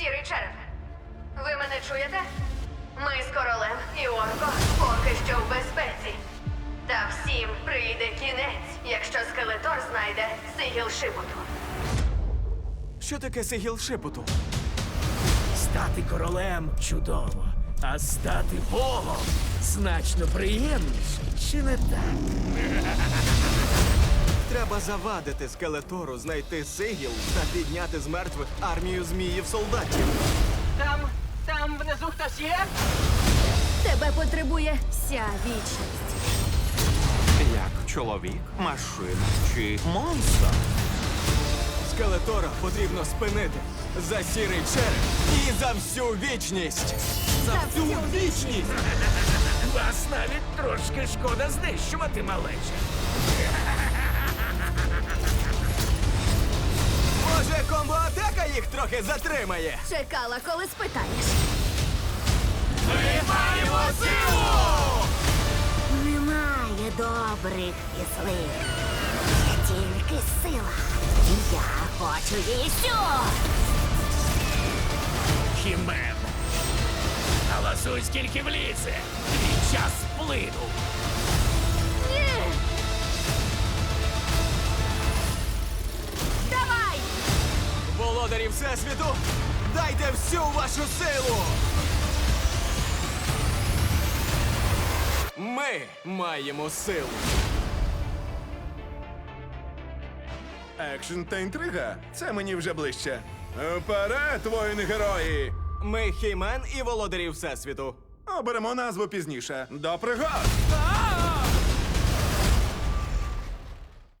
Сірий череп. Ви мене чуєте? Ми з королем і Орко поки що в безпеці. Та всім прийде кінець, якщо скелетор знайде сигіл шипоту. Що таке сигіл шепоту? Стати королем чудово, а стати богом значно приємніше, чи не так? Треба завадити скелетору, знайти сигіл та підняти з мертвих армію зміїв солдатів. Там, там внизу хтось є? Тебе потребує вся вічність. Як чоловік, машина чи монстр? Скелетора потрібно спинити за сірий череп і за всю вічність. За всю вічність! Вас навіть трошки шкода знищувати малече. Їх трохи затримає? Чекала, коли спитаєш. Ми маємо силу! Немає добрих і злих. Є тільки сила. І я хочу її всю. Хімен. Галасуй, скільки влізе. Твій час вплинув. Володарі Всесвіту, дайте всю вашу силу! Ми маємо силу. Екшн та інтрига. Це мені вже ближче. Вперед, воїни герої! Ми Хеймен і володарі Всесвіту. Оберемо назву пізніше. До пригод!